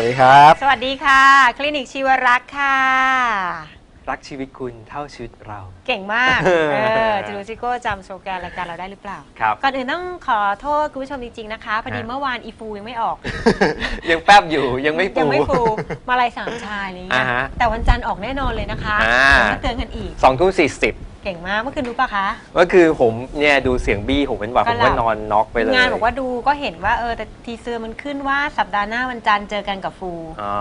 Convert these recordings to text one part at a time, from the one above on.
วัสดีครับ สวัสดีค่ะ คลินิกชีวรักษ์ค่ะ รักชีวิตคุณเท่าชีวิตเรา เก่งมากเอเอออจะรู้ซิโก้จำโซแกนรายการเราได้หรือเปล่า ครับ ก่อนอื่นต้องขอโทษคุณผู้ชมจริง ๆ นะคะพอดีฮะเมื่อวานอีฟูยังไม่ออก ยังแป๊บอยู่ยังไม่ปู ยังไม่ฟู มาลายสามชายอะไรอย่างเงี้ยอ่าฮะแต่วันจันทร์ออกแน่นอนเลยนะคะอ่า เดี๋ยวมาเตือนกันอีก สองทุ่มสี่สิบ เก่งมากเมื่อคืนรู้ปะคะ ก็คือผมเนี่ยดูเสียงบี้ผมเป็นหวัดก็ผมหลัก็บ นอนน็อกไปเลยงานบอกว่าดูก็เห็นว่าเออแต่ทีเซอร์มันขึ้นว่าสัปดาห์หน้าวันจันทร์เจอกันกับฟูอ๋อ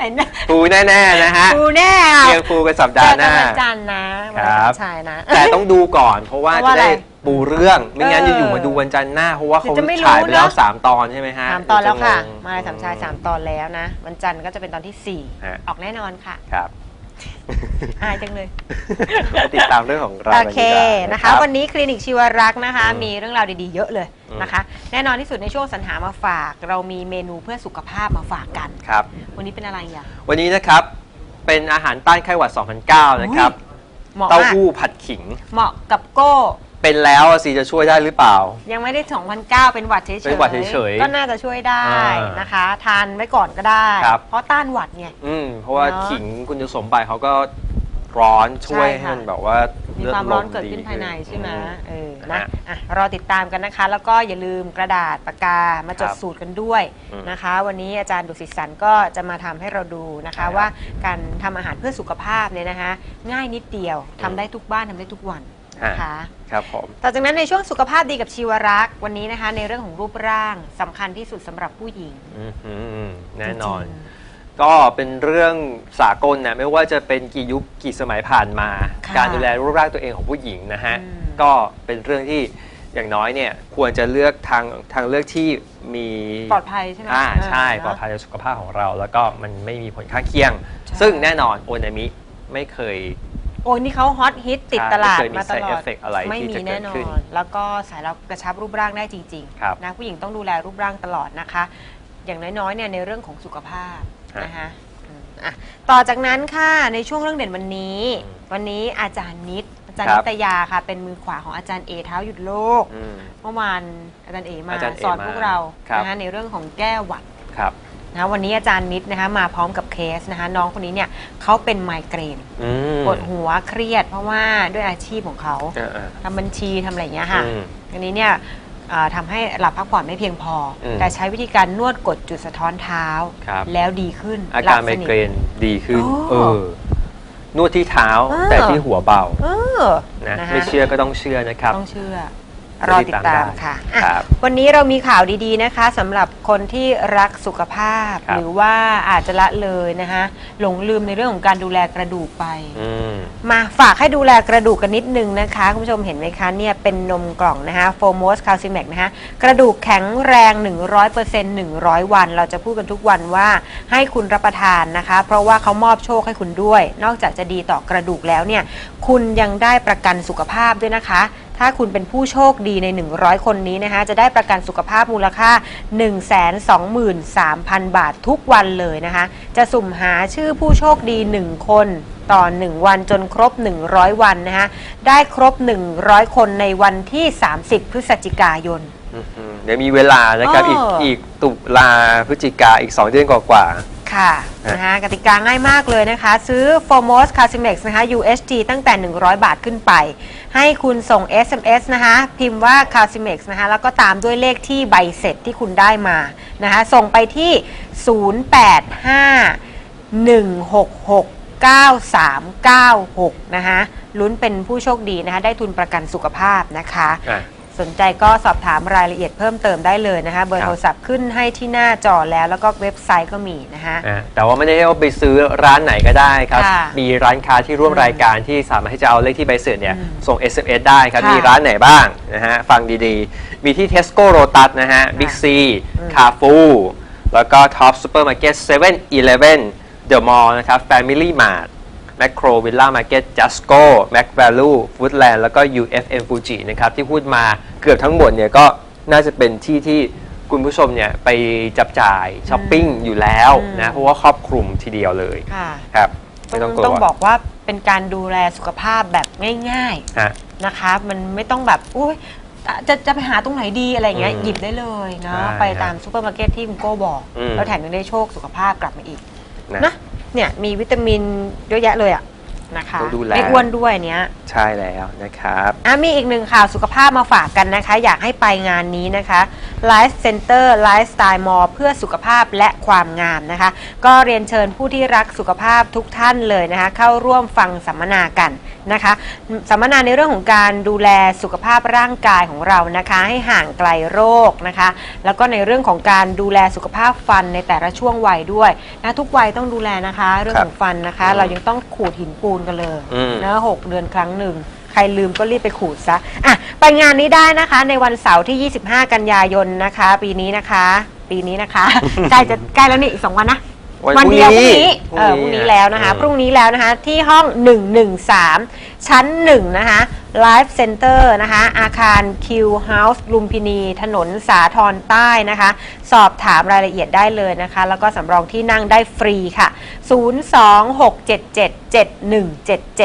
เห็นไหมปูแน่ๆนะฮะฟูแน่เรียงปูกันสัปเจดาอห์หกันน้า วันจันทร์นะวันครับชายนะ แต่ต้องดูก่อนเพราะว่าเพราะว่าจะได้อะไรปูเรื่องไม่งั้นเอออยู่ๆมาดูวันจันทร์หน้า เพราะว่าเขาเดี๋ยวจะไม่รู้ฉายไปแล้วเนอะ สามตอนใช่ไหมฮะ สามตอนแล้วค่ะเดี๋ยจงงมาลายสามชายสามตอนแล้วนะ วันจันทร์ก็จะเป็นตอนที่สี่ฮะ ออกแน่นอนค่ะ ครับ อายจังเลย มาติดตามเรื่องของเราโอกันเคดีกว่านะคะรับวันนี้คลินิกชีวรักษ์นะคะ อืมมีเรื่องราวดีๆเยอะเลยอืม นะคะ แน่นอนที่สุดในช่วงสรรหามาฝาก เรามีเมนูเพื่อสุขภาพมาฝากกัน ครับ วันนี้เป็นอะไรอะ วันนี้นะครับเป็นอาหารต้านไข้หวัด 2009 นะครับ เหมาะเต้ามากหู้ผัดขิง เหมาะกับโก้ เป็นแล้วอะสิจะช่วยได้หรือเปล่า ยังไม่ได้ 2009 เป็นหวัดเฉยๆเป็นหวัดเฉยๆก็น่าจะช่วยได้อ่านนะคะ ทานไว้ก่อนก็ได้ ครับ เพราะต้านหวัดไง อืมเพราะว่าเนอะขิงคุณสมบัติเขาก็ร้อนช่วยใช่ให้ค่ะ มันแบบว่ามีมีความร้อนเกิดขึ้นภายในใช่ไหมเออนะฮะอะรอติดตามกันนะคะ แล้วก็อย่าลืมกระดาษปากกามาจดครับสูตรกันด้วยอืมนะคะ วันนี้อาจารย์ดุสิตสันก็จะมาทำให้เราดูนะคะใช่ครับว่าการทำอาหารเพื่อสุขภาพเนี่ยนะคะ ง่ายนิดเดียวทำได้ทุกบ้านทำได้ทุกวัน นะคะครับผม ต่อจากนั้นในช่วงสุขภาพดีกับชีวรักษ์วันนี้นะคะ ในเรื่องของรูปร่างสำคัญที่สุดสำหรับผู้หญิงอืมอืมแน่นอน จริง ก็เป็นเรื่องสากลนะไม่ว่าจะเป็นกี่ยุคกี่สมัยผ่านมา ค่ะการดูแลรูปร่างตัวเองของผู้หญิงนะฮะ อืม ก็เป็นเรื่องที่อย่างน้อยเนี่ยควรจะเลือกทางทางเลือกที่มีปลอดภัยใช่ไหมอ่าใช่เปลอดภัยต่อสุขภาพของเรา แล้วก็มันไม่มีผลข้างเคียงใช่ซึ่งแน่นอนโอนามิไม่เคย โอ้ยนี่เขาฮอตฮิตติดใช่ตลาดไม่เคยมีมาตลอ side ด effect อะไรไม่ที่มีจะเกิแน่ดนอขึ้นนแล้วก็สายเรากระชับรูปร่างได้จริงครับๆนะผู้หญิงต้องดูแลรูปร่างตลอดนะคะ อย่างน้อยๆเนี่ยในเรื่องของสุขภาพฮะนะคะอืมอะต่อจากนั้นค่ะในช่วงเรื่องเด่นวันนี้อืมวันนี้อาจารย์นิดอาจารย์ครันิบตยาค่ะ เป็นมือขวาของอาจารย์เอเท้าหยุดโลกอืมเมื่อวานอาจารย์เอมาอาจารย์เอสอนมาพวกเราครับนะคะในเรื่องของแก้หวัดครับ นะวันนี้อาจารย์นิดนะคะมาพร้อมกับเคสนะคะน้องคนนี้เนี่ยเขาเป็นไมเกรนอืม ปวดหัวเครียด เพราะว่าด้วยอาชีพของเขาเออเออทำบัญชีทำอะไรอย่างเงี้ยค่ะ อืม อันนี้เนี่ยเอ่อทำให้หลับพักผ่อนไม่เพียงพออมแต่ใช้วิธีการนวดกดจุดสะท้อนเท้า ครับ แล้วดีขึ้นอาหลัการบไมสนิท เกรนดีขึ้น โอ้เออ นวดที่เท้าเออ แต่ที่หัวเบาเออนะนะฮะไม่เชื่อก็ต้องเชื่อนะครับ ต้องเชื่อจะ รอติติดดตาตามมได้ค่ะอะ ครับวันนี้เรามีข่าวดีๆนะคะสำหรับคนที่รักสุขภาพ ครับ หรือว่าอาจจะละเลยนะคะหลงลืมในเรื่องของการดูแลกระดูกไป อืม มาฝากให้ดูแลกระดูกกันนิดนึงนะคะ คุณผู้ชมเห็นไหมคะเนี่ยเป็นนมกล่องนะคะโฟม s สคา l ซิแมกนะคะกระดูกแข็งแรง 100% 100 วัน เราจะพูดกันทุกวันว่าให้คุณรับประทานนะคะ เพราะว่าเขามอบโชคให้คุณด้วย นอกจากจะดีต่อกระดูกแล้วเนี่ยคุณยังได้ประกันสุขภาพด้วยนะคะ ถ้าคุณเป็นผู้โชคดีใน 100 คนนี้นะคะจะได้ประกันสุขภาพมูลค่า 123,000 บาททุกวันเลยนะคะจะสุ่มหาชื่อผู้โชคดี 1 คนต่อ 1 วันจนครบ 100 วันนะคะได้ครบ 100 คนในวันที่ 30 พฤศจิกายน อืมอืมเดี๋ยวมีเวลานะครับเออีอกอี อีกตุลาพฤศจิกาอีก 2 เดือนกว่า ค่ะฮะนะคะกติกาง่ายมากเลยนะคะ ซื้อ Formos c a s i m e x นะคะ USG ตั้งแต่ 100 บาทขึ้นไป ให้คุณส่ง SMS นะคะ พิมพ์ว่า c a s i m e x นะคะ แล้วก็ตามด้วยเลขที่ใบเสร็จที่คุณได้มานะคะ ส่งไปที่ 085-166-9396 นะคะลุ้นเป็นผู้โชคดีนะคะ ได้ทุนประกันสุขภาพนะคะๆอะ สนใจก็สอบถามรายละเอียดเพิ่มเติมได้เลยนะคะ เบอครัร์บโทรศัพท์ขึ้นให้ที่หน้าจอแล้ว แล้วก็เว็บไซต์ก็มีนะคะ อะแต่ว่าไม่ได้ว่าไปซื้อร้านไหนก็ได้ครับ ค่ะมีร้านค้าที่ร่วมอืมรายการที่สามารถที่จะเอาเลขที่ใบเสร็จเนี่ยอืมส่ง SMS ได้ครับ ค่ะมีร้านไหนบ้างนะฮะฟังดีๆ มีที่ Tesco Lotus นะฮะ Big C อืม Carrefour แล้วก็ Top Supermarket 7-Eleven The Mall นะครับ Family Mart Macro Villa Market Jusco Mac Value Foodland แล้วก็ UFM Fuji นะครับที่พูดมาเกือบทั้งหมดเนี่ยก็น่าจะเป็นที่ที่คุณผู้ชมเนี่ยไปจับจ่ายช้อปปิ้งอยู่แล้วอืมนะเพราะว่าครอบคลุมทีเดียวเลยค่ะ ครับต้ไม่องต้องกลัว ต้องบอกว่าเป็นการดูแลสุขภาพแบบง่ายฮะ ๆนะคะ มันไม่ต้องแบบอุ้ยอะจะจะไปหาตรงไหนดีอะไรเงี้ยอืมหยิบได้เลยเนาะใช่ไปตามซูเปอร์มาร์เก็ตที่คุณโก้บอก อืม แล้วแถมยังได้โชคสุขภาพกลับมาอีกนะนะ เนี่ยมีวิตามินเยอะแยะเลยอะ นะคะต้องดูแล ไม่อ้วนด้วยเนี้ย ใช่แล้วนะครับ อะมีอีกหนึ่งข่าวสุขภาพมาฝากกันนะคะ อยากให้ไปงานนี้นะคะ Life Center Lifestyle Mall เพื่อสุขภาพและความงามนะคะ ก็เรียนเชิญผู้ที่รักสุขภาพทุกท่านเลยนะคะ เข้าร่วมฟังสัมมนากันนะคะ สัมมนาในเรื่องของการดูแลสุขภาพร่างกายของเรานะคะ ให้ห่างไกลโรคนะคะ แล้วก็ในเรื่องของการดูแลสุขภาพฟันในแต่ละช่วงวัยด้วยนะทุกวัยต้องดูแลนะคะ เรื่องของฟันนะคะ เรายังต้องขูดหินปูนกันเลยอืม นะหกเดือนครั้งหนึ่ง ใครลืมก็รีบไปขูดซะอะไปงานนี้ได้นะคะ ในวันเสาร์ที่ 25 กันยายนนะคะ ปีนี้นะคะ ปีนี้นะคะ ใกล้จะใกล้แล้วนี่อีกสองวันนะ วันเดียวพพรุ่รุ่งงนี้นี้เออพพรุ่รุ่งงนี้นี้แล้วนะคะอืมพรุ่งนี้แล้วนะคะ ที่ห้อง 113 ชั้น 1 นะคะ Life Center นะคะ อาคาร Q House ลุมพินี ถนนสาทรใต้นะคะ สอบถามรายละเอียดได้เลยนะคะ แล้วก็สำรองที่นั่งได้ฟรีค่ะ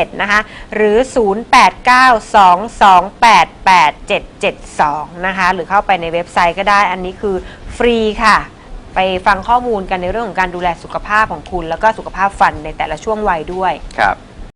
026777177 นะคะ หรือ 0892288772 นะคะ หรือเข้าไปในเว็บไซต์ก็ได้ อันนี้คือฟรีค่ะ ไปฟังข้อมูลกันในเรื่องของการดูแลสุขภาพของคุณ แล้วก็สุขภาพฟันในแต่ละช่วงวัยด้วย ครับ